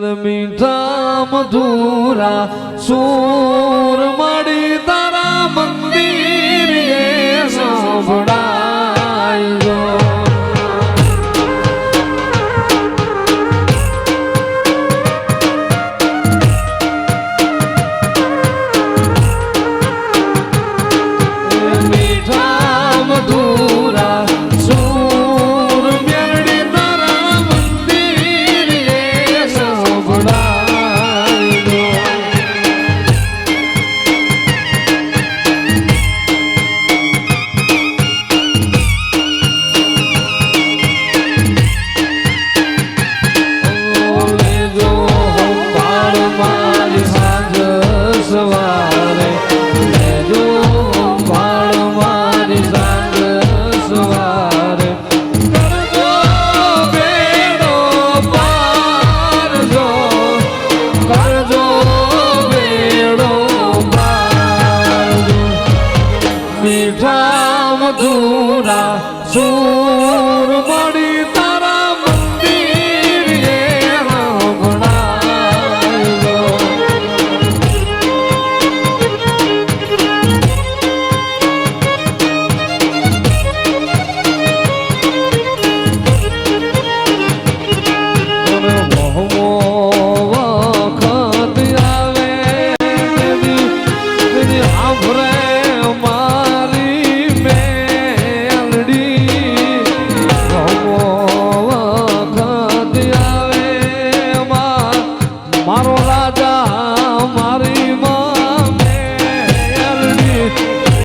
મીઠા મધુરા સૂર મળી মধুরা সুর